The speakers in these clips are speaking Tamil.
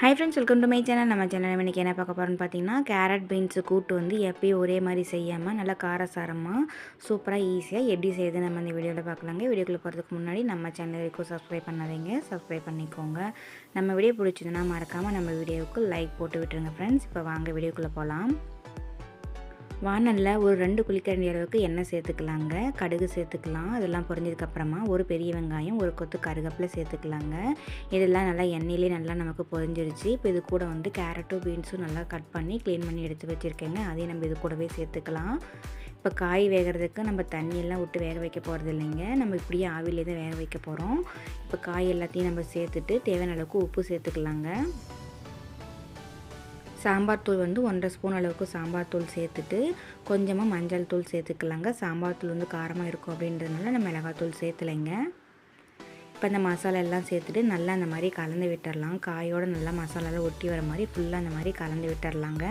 Hi friends welcome to my channel நம்ம சேனல் இன்றைக்கி என்ன பார்க்க போகிறோம்னு பார்த்தீங்கன்னா கேரட் பீன்ஸு கூட்டு வந்து எப்பயும் ஒரே மாதிரி செய்யாமல் நல்லா காரசாரமாக சூப்பராக ஈஸியாக எப்படி செய்யுது நம்ம இந்த வீடியோவில் பார்க்கலாங்க. வீடியோக்குள்ளே போகிறதுக்கு முன்னாடி நம்ம சேனல் வரைக்கும் சப்ஸ்கிரைப் பண்ணாதீங்க. சப்ஸ்கிரைப் பண்ணிக்கோங்க. நம்ம வீடியோ பிடிச்சதுன்னா மறக்காமல் நம்ம வீடியோவுக்கு லைக் போட்டு விட்டுருங்க ஃப்ரெண்ட்ஸ் இப்போ வாங்க வீடியோக்குள்ளே போகலாம் வானலில் ஒரு ரெண்டு குளிக்கரண்டி அளவுக்கு எண்ணெய் சேர்த்துக்கலாங்க. கடுகு சேர்த்துக்கலாம். அதெல்லாம் பொரிஞ்சதுக்கப்புறமா ஒரு பெரிய வெங்காயம் ஒரு கொத்து கருகப்பில் சேர்த்துக்கலாங்க. இதெல்லாம் நல்லா எண்ணெயிலே நல்லா நமக்கு பொரிஞ்சிருச்சு. இப்போ இது கூட வந்து கேரட்டும் பீன்ஸும் நல்லா கட் பண்ணி க்ளீன் பண்ணி எடுத்து வச்சுருக்கேங்க. அதையும் நம்ம இது கூடவே சேர்த்துக்கலாம். இப்போ காய் வேகிறதுக்கு நம்ம தண்ணியெல்லாம் விட்டு வேக வைக்க போகிறது இல்லைங்க. நம்ம இப்படியே ஆவிலே தான் வேக வைக்க போகிறோம் இப்போ காய் எல்லாத்தையும் நம்ம சேர்த்துட்டு தேவையான அளவுக்கு உப்பு சேர்த்துக்கலாங்க. சாம்பார் தூள் வந்து ஒன்றரை ஸ்பூன் அளவுக்கு சாம்பார் தூள் சேர்த்துட்டு கொஞ்சமாக மஞ்சள் தூள் சேர்த்துக்கலாங்க. சாம்பார் தூள் வந்து காரமாக இருக்கும் அப்படின்றதுனால நம்ம மிளகாத்தூள் சேர்த்துலைங்க. இப்போ இந்த மசாலா எல்லாம் சேர்த்துட்டு நல்லா அந்த மாதிரி கலந்து விட்டுடலாம் காயோடு நல்லா மசாலாலாம் ஒட்டி வர மாதிரி ஃபுல்லாக அந்த மாதிரி கலந்து விட்டுடலாங்க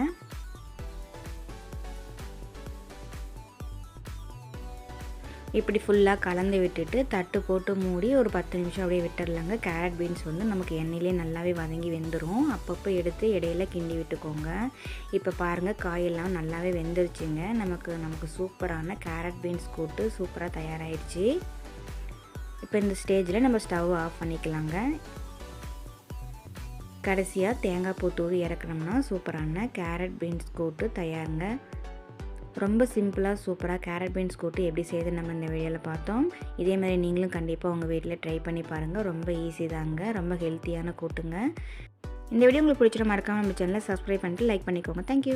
இப்படி ஃபுல்லாக கலந்து விட்டுட்டு தட்டு போட்டு மூடி ஒரு பத்து நிமிஷம் அப்படியே விட்டுடலாங்க கேரட் பீன்ஸ் வந்து நமக்கு எண்ணெயிலே நல்லாவே வதங்கி வெந்துடும் அப்பப்போ எடுத்து இடையில கிண்டி விட்டுக்கோங்க. இப்போ பாருங்கள் காயெல்லாம் நல்லாவே வெந்துருச்சுங்க. நமக்கு நமக்கு சூப்பரான கேரட் பீன்ஸ் கூட்டு சூப்பராக தயாராகிடுச்சு இப்போ இந்த ஸ்டேஜில் நம்ம ஸ்டவ் ஆஃப் பண்ணிக்கலாங்க. கடைசியாக தேங்காய் பூ பூத்தூள் இறக்கணும்னா சூப்பரான கேரட் பீன்ஸ் கூட்டு தயாருங்க. ரொம்ப சிம்பிளாக சூப்பராக கேரட் பீன்ஸ் கூட்டு எப்படி செய்து நம்ம இந்த வீடியோவில் பார்த்தோம். இதே மாதிரி நீங்களும் கண்டிப்பாக உங்கள் வீட்டில் ட்ரை பண்ணி பாருங்கள் ரொம்ப ஈஸி தாங்க. ரொம்ப ஹெல்த்தியான கூட்டுங்க. இந்த வீடியோ உங்களுக்கு பிடிச்சிட மறக்காமல் நம்ம சேனலை சப்ஸ்கிரைப் பண்ணிட்டு லைக் பண்ணிக்கோங்க. தேங்க்யூ